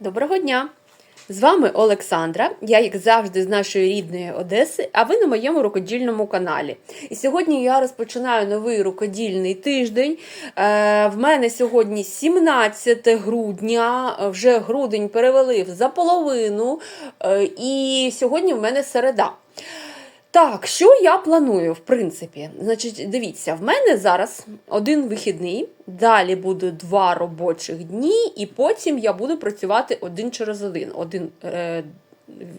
Доброго дня! З вами Олександра. Я, як завжди, з нашої рідної Одеси, а ви на моєму рукодільному каналі. І сьогодні я розпочинаю новий рукодільний тиждень. Е, В мене сьогодні 17 грудня, вже грудень перевели за половину, е, і сьогодні в мене середа. Так, що я планую, в принципі? Значить, дивіться, в мене зараз один вихідний, далі буде два робочих дні, і потім я буду працювати один через один. Один е,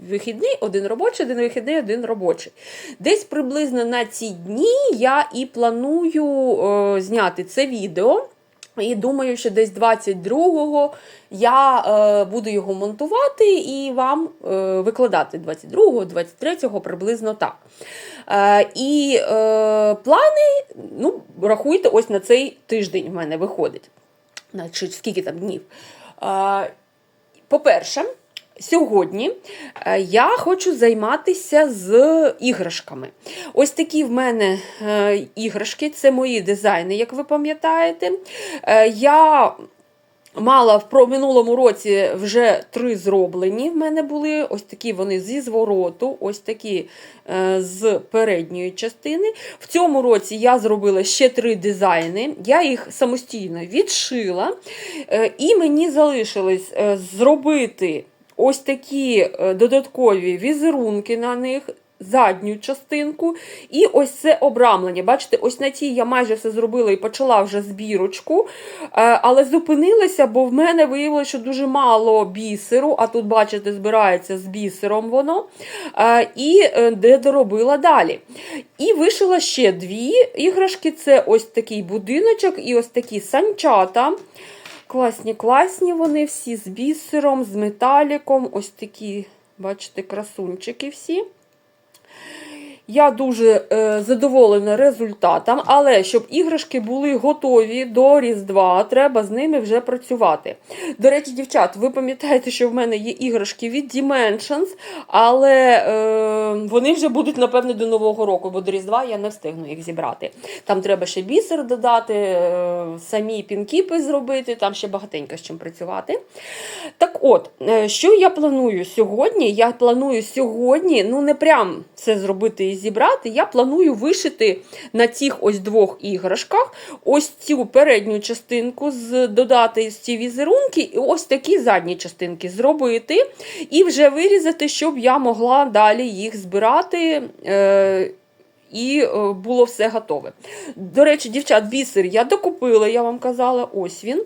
вихідний, один робочий, один вихідний, один робочий. Десь приблизно на ці дні я і планую е, зняти це відео. І думаю, що десь 22-го я е, буду його монтувати і вам е, викладати 22-го, 23-го, приблизно так. Е, і е, плани, ну, рахуйте, ось на цей тиждень в мене виходить. Значить, скільки там днів? Е, по-перше, Сьогодні е, я хочу займатися з іграшками. Ось такі в мене е, іграшки, це мої дизайни, як ви пам'ятаєте. Е, Я мала в минулому році вже три зроблені. В мене були ось такі вони зі звороту, ось такі з передньої частини. В цьому році я зробила ще три дизайни. Я їх самостійно відшила, і мені залишилось зробити ось такі е, додаткові візерунки на них. Задню частинку, і ось це обрамлення. Бачите, ось на цій я майже все зробила і почала вже збірочку, е, але зупинилася, бо в мене виявилося, що дуже мало бісеру, а тут, бачите, збирається з бісером воно. Е, І де доробила далі. І вишила ще дві іграшки: це ось такий будиночок і ось такі санчата. Класні, класні вони всі з бісером, з металіком. Ось такі, бачите, красунчики всі. Я дуже е, задоволена результатом, але щоб іграшки були готові до Різдва, треба з ними вже працювати. До речі, дівчат, ви пам'ятаєте, що в мене є іграшки від Dimensions, але е, вони вже будуть, напевне, до Нового року, бо до Різдва я не встигну їх зібрати. Там треба ще бісер додати, е, самі пінкіпи зробити, там ще багатенько з чим працювати. Так от, е, що я планую сьогодні? Я планую сьогодні, ну не прям це зробити і зібрати. Я планую вишити на цих ось двох іграшках ось цю передню частинку, з, додати ці візерунки, і ось такі задні частинки зробити, і вже вирізати, щоб я могла далі їх збирати. Е, і е, було все готове. До речі, дівчат, бісер я докупила, я вам казала, ось він.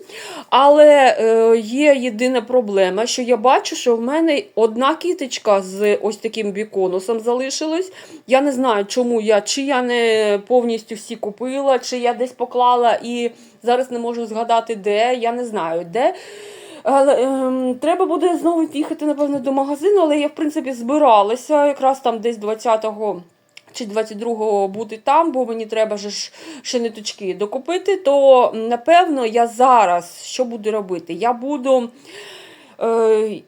Але е, є єдина проблема, що я бачу, що в мене одна кіточка з ось таким біконусом залишилась. Я не знаю, чому я, чи я не повністю всі купила, чи я десь поклала і зараз не можу згадати, де. Я не знаю, де. Але ем, треба буде знову їхати, напевно, до магазину, але я, в принципі, збиралася якраз там десь 20-го чи 22-го бути там, бо мені треба ж ще докупити, то напевно я зараз що буду робити? Я буду е,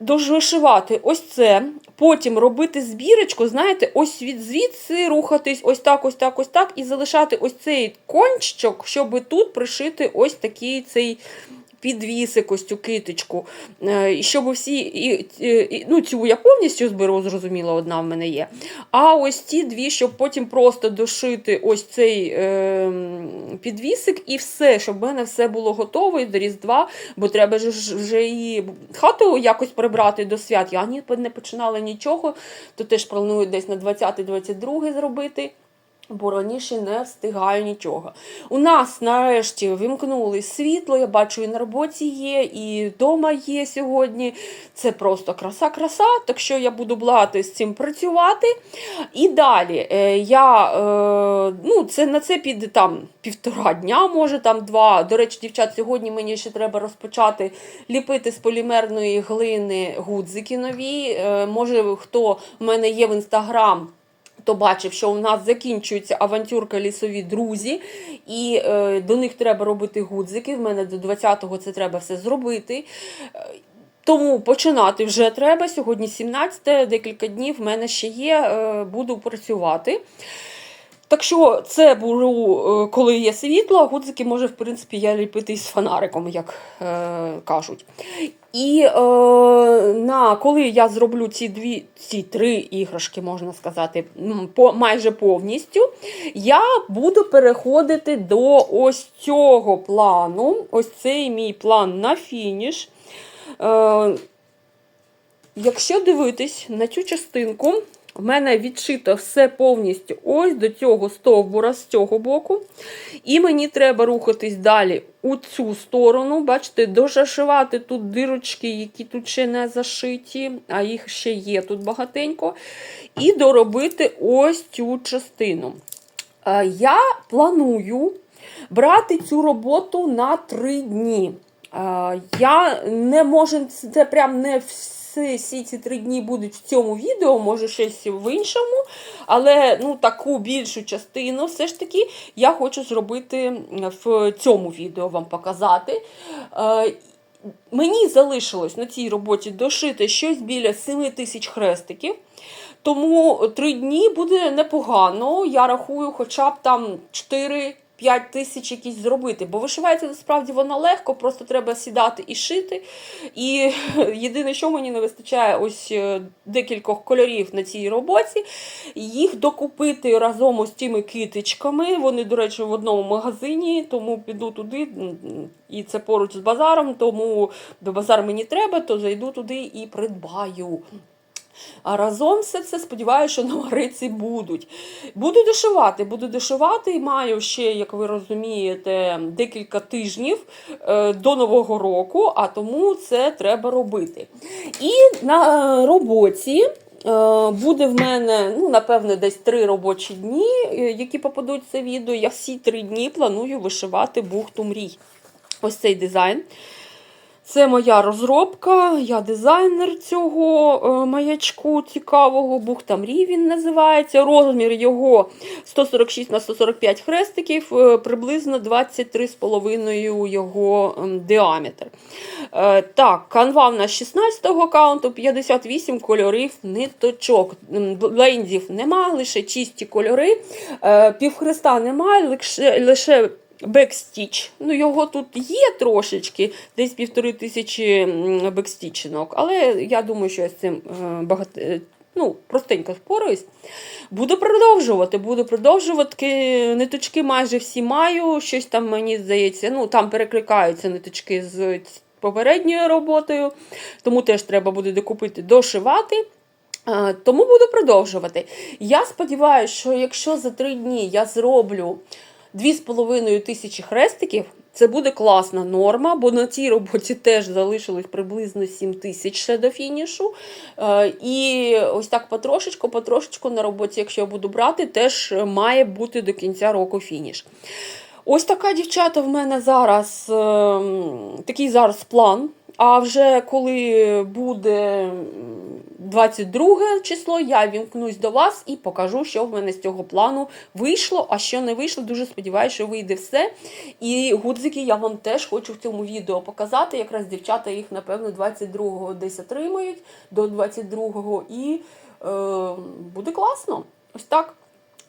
дожвишивати ось це, потім робити збірочку, знаєте, ось від звідси рухатись, ось так, ось так, ось так, і залишати ось цей кончик, щоб тут пришити ось такий цей підвісик, ось цю киточку. Е, і Щоб всі, і, і, ну цю я повністю зберу, зрозуміло, одна в мене є. А ось ті дві, щоб потім просто дошити ось цей е, підвісик і все, щоб в мене все було готове до Різдва, бо треба ж вже і хату якось прибрати до свят. Я ні, не починала нічого, то теж планую десь на 20-22 зробити. Бо раніше не встигаю нічого. У нас нарешті вимкнули світло. Я бачу, і на роботі є, і вдома є сьогодні. Це просто краса-краса. Так що я буду благати з цим працювати. І далі е, я е, ну, це на це піде там півтора дня, може там два. До речі, дівчат, сьогодні мені ще треба розпочати ліпити з полімерної глини гудзики нові. Е, може, хто в мене є в інстаграм. Хто бачив, що у нас закінчується авантюрка лісові друзі, і е, до них треба робити гудзики. В мене до 20-го це треба все зробити. Е, Тому починати вже треба. Сьогодні 17, декілька днів в мене ще є, е, буду працювати. Так що це беру, е, коли є світло, а гудзики може, в принципі, я ліпити із фонариком, як е, кажуть. І е, на, коли я зроблю ці дві, ці три іграшки, можна сказати, по, майже повністю, я буду переходити до ось цього плану. Ось цей мій план на фініш. Е, якщо дивитись на цю частинку, в мене відшито все повністю ось до цього стовбура з цього боку. І мені треба рухатись далі у цю сторону. Бачите, дозашивати тут дирочки, які тут ще не зашиті, а їх ще є тут багатенько. І доробити ось цю частину. Е, Я планую брати цю роботу на 3 дні. Е, Я не можу, це прям не всі, всі ці три дні будуть в цьому відео, може щось в іншому, але ну, таку більшу частину все ж таки я хочу зробити в цьому відео вам показати. Е, Мені залишилось на цій роботі дошити щось біля 7 тисяч хрестиків. Тому три дні буде непогано. Я рахую, хоча б там 4-5 тисяч якісь зробити. Бо вишивається насправді воно легко, просто треба сідати і шити. І єдине, що мені не вистачає, ось е, декількох кольорів на цій роботі. Їх докупити разом ось тими китичками. Вони, до речі, в одному магазині, тому піду туди. І це поруч з базаром, тому до базар мені треба, то зайду туди і придбаю. А разом все це сподіваюся, що номериці будуть. Буду дошивати, буду дошивати. Маю ще, як ви розумієте, декілька тижнів е, до Нового року, а тому це треба робити. І на роботі. е, Буде в мене, ну, напевно, десь три робочі дні, е, які попадуть в це відео. Я всі три дні планую вишивати бухту мрій. Ось цей дизайн. Це моя розробка, я дизайнер цього е, маячку цікавого, бухта мрій він називається. Розмір його 146 на 145 хрестиків, е, приблизно 23,5 його ем, діаметр. Е, Так, канва в нас 16-го аккаунту, 58 кольорів ниточок. Блендів нема, лише чисті кольори. Півхреста немає, лише бекстіч. Ну, його тут є трошечки, десь півтори тисячі бекстічинок, але я думаю, що я з цим е, багато. е, Ну, простенько впораюсь. Буду продовжувати, буду продовжувати. Ниточки майже всі маю. Щось там, мені здається, ну, там перекликаються ниточки з попередньою роботою, тому теж треба буде докупити, дошивати. Е, Тому буду продовжувати. Я сподіваюся, що якщо за три дні я зроблю 2,5 тисячі хрестиків, це буде класна норма, бо на цій роботі теж залишилось приблизно 7 тисяч ще до фінішу. Е, І ось так потрошечку, потрошечку на роботі, якщо я буду брати, теж має бути до кінця року фініш. Ось така дівчата в мене зараз ем, такий зараз план. А вже коли буде 22 число, я вімкнусь до вас і покажу, що в мене з цього плану вийшло, а що не вийшло. Дуже сподіваюся, що вийде все. І гудзики я вам теж хочу в цьому відео показати. Якраз дівчата їх, напевно, 22-го десь отримають до 22-го, і е, буде класно. Ось так.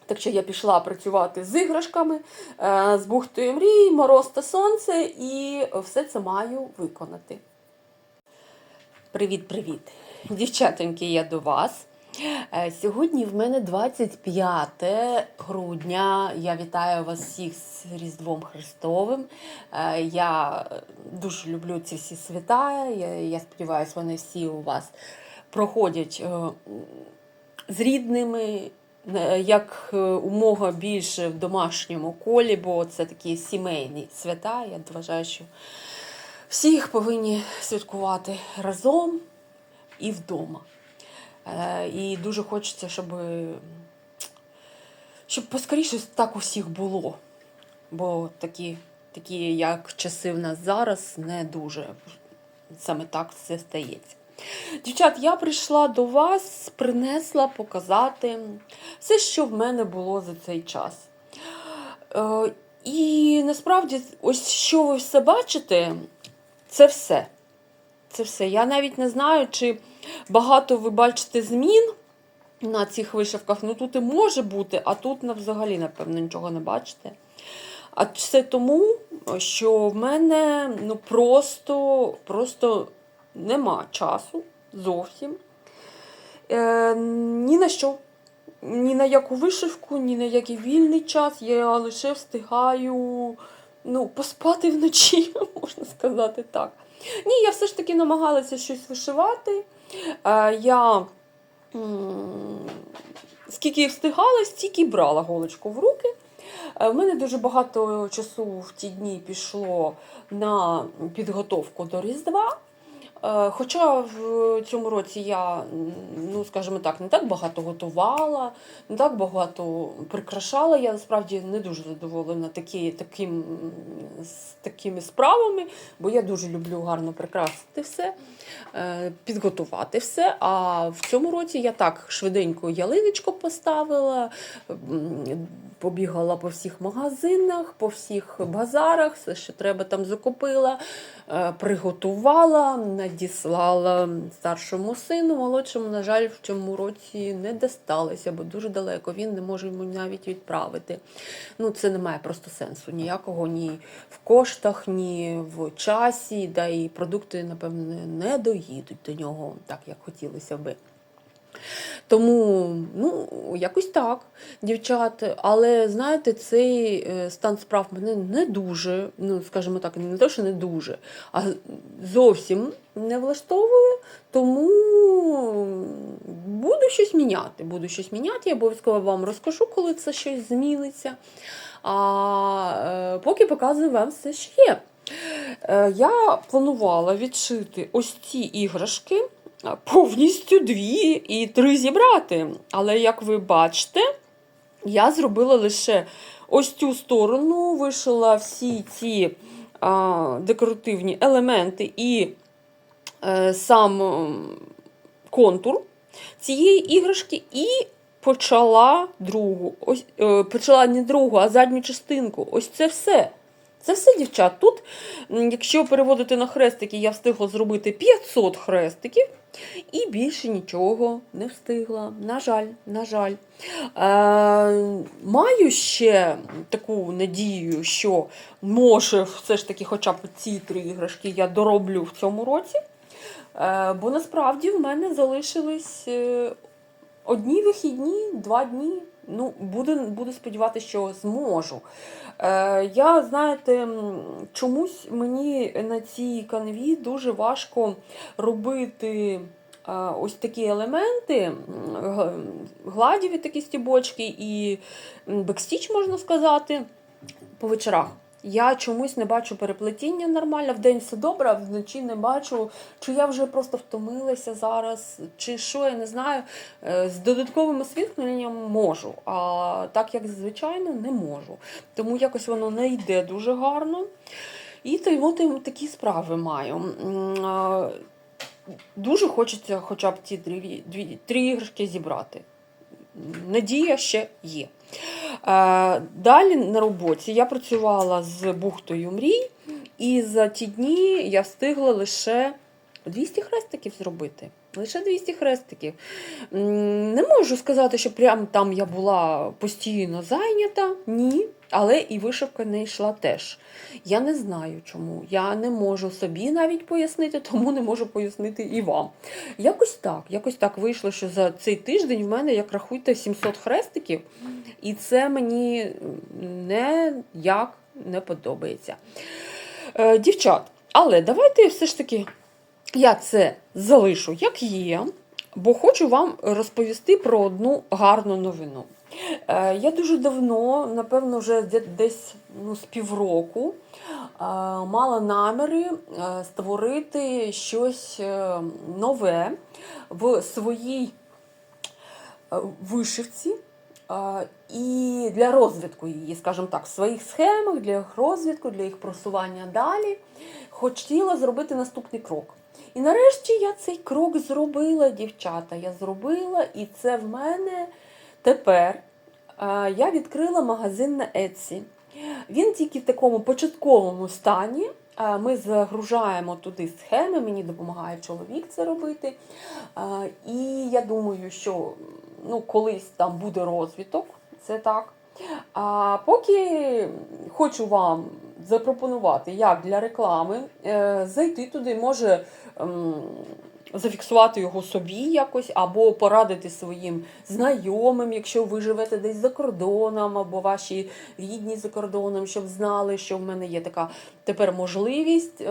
Так що я пішла працювати з іграшками, е, з бухтою мрій, мороз та сонце, і все це маю виконати. Привіт-привіт! Дівчатоньки, я до вас. Е, Сьогодні в мене 25 грудня. Я вітаю вас всіх з Різдвом Христовим. Е, Я дуже люблю ці всі свята. Я, сподіваюся, вони всі у вас проходять е, з рідними, як умога більше в домашньому колі, бо це такі сімейні свята. Я вважаю, що всі їх повинні святкувати разом і вдома. Е, І дуже хочеться, щоб, щоб поскоріше так у всіх було. Бо такі, такі, як часи в нас зараз, не дуже саме так все стається. Дівчат, я прийшла до вас, принесла показати все, що в мене було за цей час. Е, І насправді, ось що ви все бачите, це все. Це все. Я навіть не знаю, чи багато ви бачите змін. на цих вишивках. Ну тут і може бути, а тут взагалі, напевно, нічого не бачите. А це тому, що в мене ну, просто, просто нема часу зовсім. Е, ні на що. Ні на яку вишивку, ні на який вільний час. Я лише встигаю ну, поспати вночі, можна сказати так. Ні, я все ж таки намагалася щось вишивати. Е, я скільки встигала, стільки брала голочку в руки. У В мене дуже багато часу в ті дні пішло на підготовку до Різдва. Е, Хоча в цьому році я, ну скажімо так, не так багато готувала, не так багато прикрашала. Я насправді не дуже задоволена такі, таким, з такими справами, бо я дуже люблю гарно прикрасити все, е, підготувати все. А в цьому році я так швиденько ялиночку поставила, побігала по всіх магазинах, по всіх базарах, все, що треба там закупила, е, приготувала, надіслала старшому сину, молодшому, на жаль, в цьому році не дісталося, бо дуже далеко. Він не може йому навіть відправити. Ну, це не має просто сенсу ніякого ні в коштах, ні в часі, да і продукти, напевне, не доїдуть до нього так, як хотілося би. Тому, ну, якось так, дівчат. Але знаєте, цей е, стан справ мене не дуже, ну, скажімо так, не те, що не дуже, а зовсім не влаштовує. Тому буду щось міняти. Буду щось міняти, я обов'язково вам розкажу, коли це щось зміниться. А е, поки показую вам все, що є. Е, Я планувала відшити ось ці іграшки повністю дві і три зібрати. Але як ви бачите, я зробила лише ось цю сторону, вишила всі ці а, декоративні елементи і е, сам контур цієї іграшки і почала другу. Ось, е, почала не другу, а задню частинку. Ось це все. Це все, дівчат. Тут, якщо переводити на хрестики, я встигла зробити 500 хрестиків. І більше нічого не встигла. На жаль, на жаль. Е, маю ще таку надію, що може все ж таки хоча б ці три іграшки я дороблю в цьому році. Е, бо насправді в мене залишились е, одні вихідні, два дні. Ну, буду, буду сподіватися, що зможу. Е, я, знаєте, чомусь мені на цій канві дуже важко робити е, ось такі елементи, гладіві такі стібочки і бекстіч, можна сказати, по вечорах. Я чомусь не бачу переплетіння нормально. Вдень все добре, а вночі не бачу. Чи я вже просто втомилася зараз, чи що, я не знаю. Е, З додатковим освітленням можу, а так як звичайно не можу. Тому якось воно не йде дуже гарно. І то й от такі справи маю. Дуже хочеться хоча б ці дві, дві, три іграшки зібрати. Надія ще є. Е, Далі на роботі я працювала з бухтою мрій, і за ті дні я встигла лише 200 хрестиків зробити. Лише 200 хрестиків. Не можу сказати, що прям там я була постійно зайнята. Ні. Але і вишивка не йшла теж. Я не знаю чому. Я не можу собі навіть пояснити, тому не можу пояснити і вам. Якось так, якось так вийшло, що за цей тиждень в мене, як рахуйте, 700 хрестиків, і це мені ніяк не подобається. Е, дівчат, але давайте все ж таки я це залишу як є, бо хочу вам розповісти про одну гарну новину. Е, Я дуже давно, напевно, вже десь ну, з півроку, е, мала наміри е, створити щось нове в своїй вишивці. І для розвитку її, скажімо так, в своїх схемах, для їх розвитку, для їх просування далі, хотіла зробити наступний крок. І нарешті я цей крок зробила, дівчата. Я зробила, і це в мене тепер. Я відкрила магазин на Etsy. Він тільки в такому початковому стані. Ми загружаємо туди схеми, мені допомагає чоловік це робити. І я думаю, що ну, колись там буде розвиток, це так. А поки хочу вам запропонувати, як для реклами е, зайти туди, може ем, зафіксувати його собі якось, або порадити своїм знайомим, якщо ви живете десь за кордоном, або ваші рідні за кордоном, щоб знали, що в мене є така тепер можливість.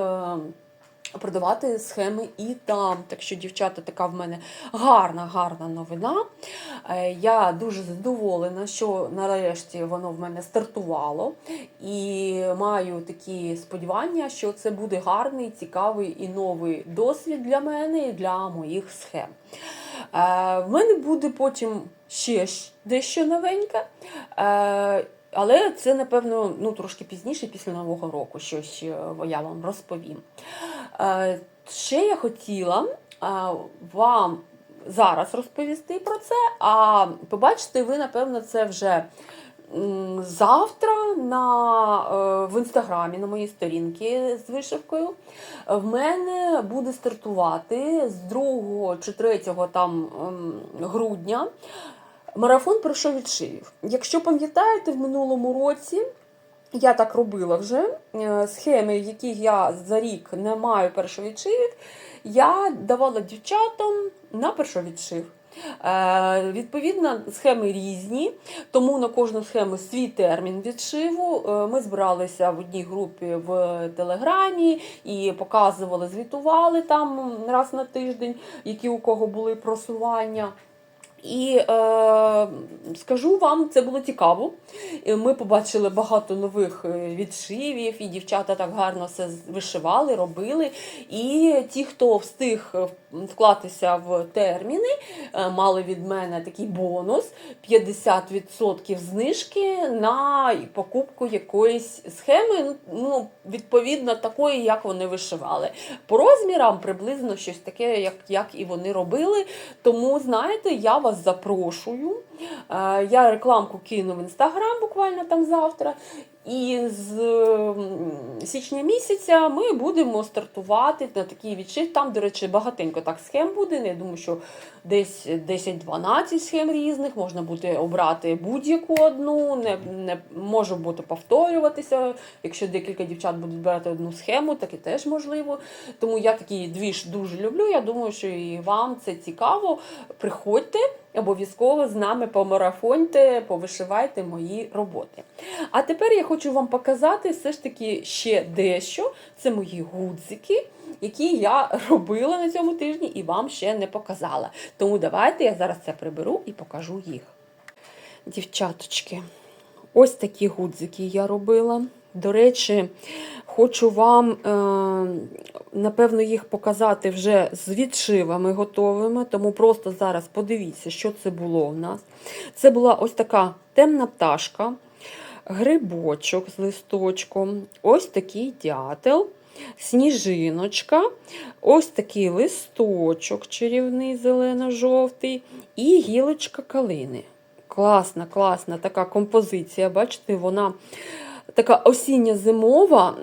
Е, Продавати схеми і там. Так що, дівчата, така в мене гарна, гарна новина. Е, Я дуже задоволена, що нарешті воно в мене стартувало. І маю такі сподівання, що це буде гарний, цікавий і новий досвід для мене і для моїх схем. Е, В мене буде потім ще дещо новеньке. Але це, напевно, ну, трошки пізніше, після Нового року, щось е, я вам розповім. Е, Ще я хотіла е, вам зараз розповісти про це, а побачите ви, напевно, це вже завтра на, е, в інстаграмі на моїй сторінці з вишивкою. В мене буде стартувати з 2 чи 3 там, грудня марафон про відшивів. Якщо пам'ятаєте, в минулому році я так робила вже. е, Схеми, які я за рік не маю першовідшивів, я давала дівчатам на першовідшив. Е, відповідно, схеми різні, тому на кожну схему свій термін відшиву. Е, ми збиралися в одній групі в Телеграмі і показували, звітували там раз на тиждень, які у кого були просування. І е, скажу вам, це було цікаво. Е, Ми побачили багато нових е, відшивів, і дівчата так гарно все вишивали, робили. І ті, хто встиг е, вклатися в терміни, мали від мене такий бонус 50% знижки на покупку якоїсь схеми, ну, відповідно такої, як вони вишивали. По розмірам приблизно щось таке, як, як і вони робили. Тому, знаєте, я вас запрошую. Е, Я рекламку кину в інстаграм буквально там завтра. І з січня місяця ми будемо стартувати на такий відшив. Там, до речі, багатенько так схем буде. Я думаю, що десь 10-12 схем різних. Можна буде обрати будь-яку одну, не, не може бути повторюватися. Якщо декілька дівчат будуть брати одну схему, так і теж можливо. Тому я такий двіж дуже люблю. Я думаю, що і вам це цікаво. Приходьте. Обов'язково з нами помарафоньте, повишивайте мої роботи. А тепер я хочу вам показати все ж таки ще дещо. Це мої гудзики, які я робила на цьому тижні і вам ще не показала. Тому давайте я зараз це приберу і покажу їх. Дівчаточки, ось такі гудзики я робила. До речі, хочу вам, е, напевно, їх показати вже з відшивами готовими, тому просто зараз подивіться, що це було у нас. Це була ось така темна пташка, грибочок з листочком, ось такий дятел, сніжиночка, ось такий листочок чарівний зелено-жовтий і гілочка калини. Класна, класна така композиція. Бачите, вона така осіння-зимова.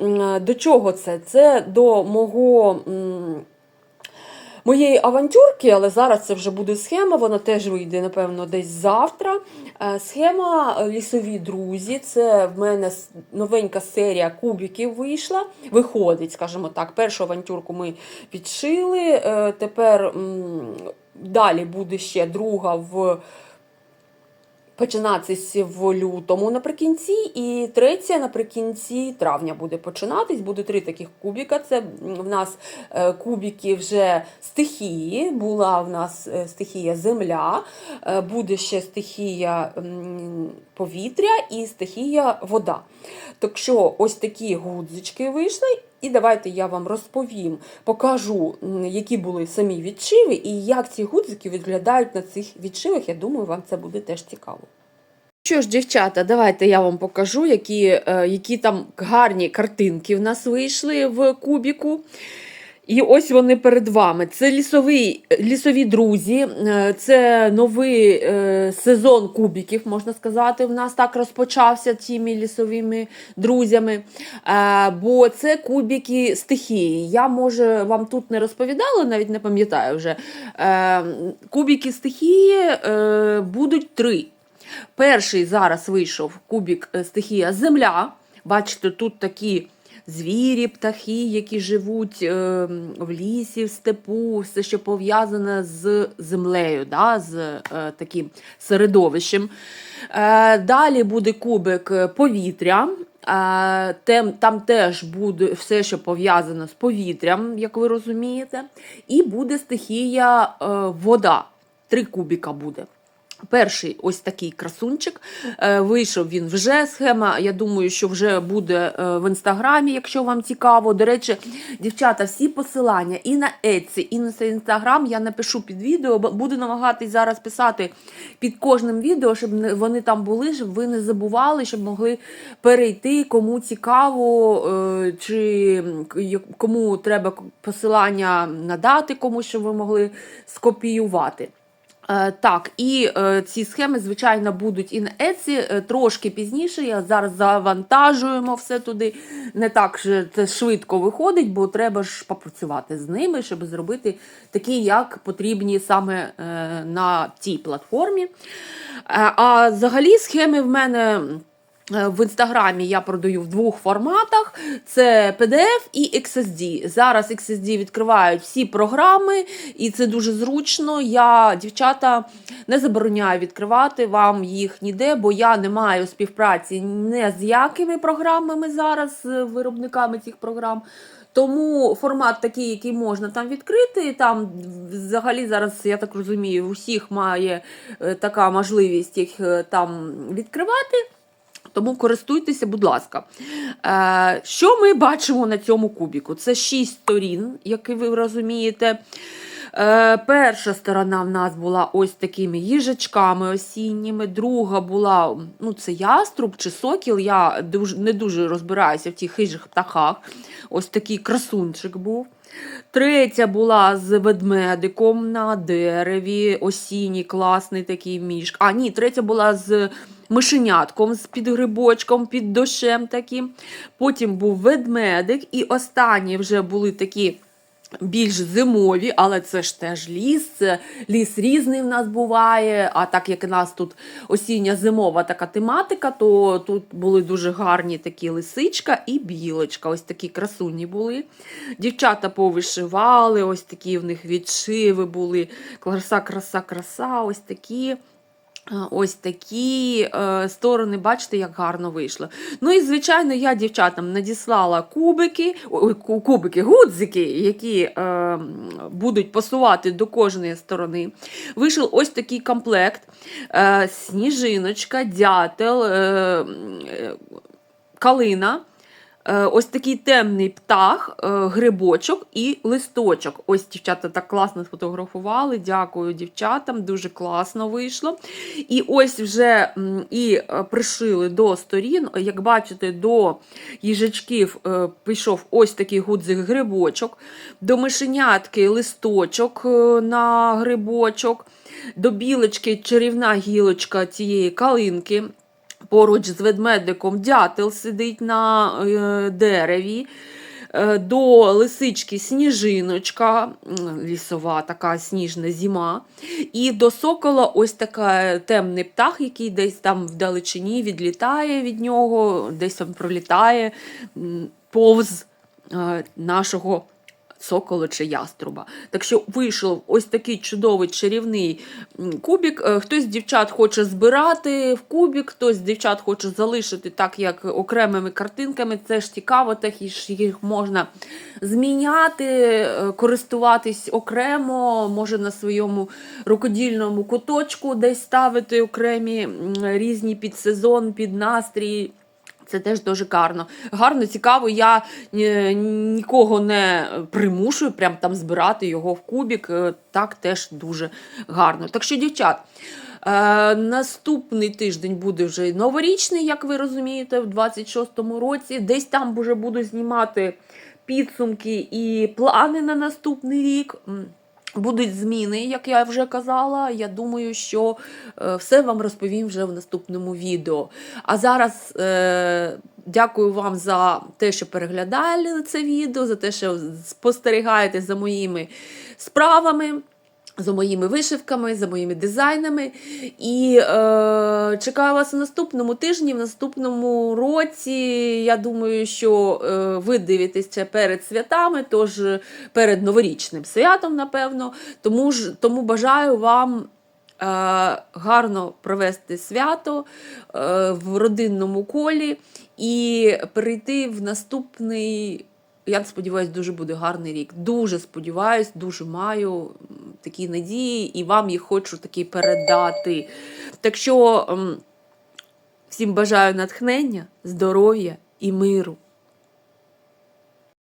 До чого це? Це до мого. Моєї авантюрки, але зараз це вже буде схема, вона теж вийде, напевно, десь завтра. Е, Схема Лісові друзі. Це в мене новенька серія кубиків вийшла. Виходить, скажімо так. Першу авантюрку ми відшили. е, Тепер далі буде ще друга в починатися в лютому наприкінці, і третя наприкінці травня буде починатись. Буде три таких кубіка. Це в нас е, кубики вже стихії. Була в нас е, стихія земля, е, буде ще стихія повітря і стихія вода. Так що ось такі гудзички вийшли. І давайте я вам розповім, покажу, які були самі відшиви і як ці гудзики виглядають на цих відшивах. Я думаю, вам це буде теж цікаво. Що ж, дівчата, давайте я вам покажу, які, е, які там гарні картинки в нас вийшли в кубіку. І ось вони перед вами. Це лісові, лісові друзі, е, це новий е, сезон кубиків, можна сказати. В нас так розпочався цими лісовими друзями. Е, бо це кубики стихії. Я, може, вам тут не розповідала, навіть не пам'ятаю вже. Е, кубики стихії е, будуть три. Перший зараз вийшов кубик е, стихія Земля. Бачите, тут такі звірі, птахи, які живуть е, в лісі, в степу, все, що пов'язане з землею, да, з е, таким середовищем. Е, далі буде кубик повітря. Там теж буде все, що пов'язано з повітрям, як ви розумієте. І буде стихія вода. Три кубіка буде. Перший ось такий красунчик. Е, Вийшов він вже схема. Я думаю, що вже буде е, в інстаграмі, якщо вам цікаво. До речі, дівчата, всі посилання і на Etsy, і на інстаграм я напишу під відео. Буду намагатись зараз писати під кожним відео, щоб вони там були, щоб ви не забували, щоб могли перейти, кому цікаво, е, чи кому треба посилання надати, кому щоб ви могли скопіювати. Е, Так, і е, ці схеми, звичайно, будуть і на Etsy е, трошки пізніше. Я зараз завантажуємо все туди. Не так це швидко виходить, бо треба ж попрацювати з ними, щоб зробити такі, як потрібні саме е, на цій платформі. А взагалі схеми в мене. Е, В інстаграмі я продаю в двох форматах: це PDF і XSD. Зараз XSD відкривають всі програми, і це дуже зручно. Я, дівчата, не забороняю відкривати вам їх ніде, бо я не маю співпраці не з якими програмами зараз, виробниками цих програм. Тому формат такий, який можна там відкрити. Там взагалі зараз, я так розумію, у всіх має е, така можливість їх е, там відкривати. Тому користуйтеся, будь ласка. Е, що ми бачимо на цьому кубіку? Це шість сторін, як ви розумієте. Е, перша сторона в нас була ось такими їжачками осінніми, друга була ну, це яструб чи сокіл. Я дуже, не дуже розбираюся в тих хижих птахах. Ось такий красунчик був. Третя була з ведмедиком на дереві, осінній, класний такий мішк. А, ні, третя була з мишенятком, з під грибочком, під дощем таким. Потім був ведмедик, і останні вже були такі. Більш зимові, але це ж теж ліс. Ліс різний в нас буває. А так як у нас тут осіння зимова така тематика, то тут були дуже гарні такі лисичка і білочка. Ось такі красуні були. Дівчата повишивали, ось такі в них відшиви були. Краса, краса, краса, ось такі. Ось такі е, сторони, бачите, як гарно вийшло. Ну і, звичайно, я дівчатам надіслала кубики, ку- кубики, гудзики, які е, будуть пасувати до кожної сторони. Вийшов ось такий комплект: е, сніжиночка, дятел, е, е, калина. Е, Ось такий темний птах, е, грибочок і листочок. Ось дівчата так класно сфотографували. Дякую дівчатам, дуже класно вийшло. І ось вже і е, пришили до сторін. Як бачите, до їжачків пішов ось такий гудзик грибочок, до мишенятки листочок на грибочок, до білочки чарівна гілочка цієї калинки. Поруч з ведмедиком дятел сидить на е, дереві. Е, До лисички сніжиночка, лісова така сніжна зима. І до сокола ось така темний птах, який десь там вдалечині відлітає від нього, десь там пролітає повз е, нашого сокола чи яструба. Так що вийшов ось такий чудовий чарівний кубік. Е, Хтось з дівчат хоче збирати в кубік, хтось з дівчат хоче залишити так, як окремими картинками. Це ж цікаво, так їх можна зміняти, е, користуватись окремо, може на своєму рукодільному куточку десь ставити окремі різні під сезон, під настрій. Це теж дуже гарно. Гарно, цікаво. Я е, нікого не примушую прям там збирати його в кубік. Е, Так теж дуже гарно. Так що, дівчат, е, наступний тиждень буде вже новорічний, як ви розумієте, в 26-му році. Десь там вже буду знімати підсумки і плани на наступний рік. Будуть зміни, як я вже казала. Я думаю, що е, все вам розповім вже в наступному відео. А зараз е, дякую вам за те, що переглядали це відео, за те, що спостерігаєте за моїми справами. За моїми вишивками, за моїми дизайнами. І е, чекаю вас у наступному тижні, в наступному році. Я думаю, що е, ви дивитесь це перед святами, тож перед новорічним святом, напевно. Тому, ж, тому бажаю вам. е, Гарно провести свято е, в родинному колі і перейти в наступний я сподіваюся, дуже буде гарний рік. Дуже сподіваюся, дуже маю такі надії і вам їх хочу такі передати. Так що всім бажаю натхнення, здоров'я і миру.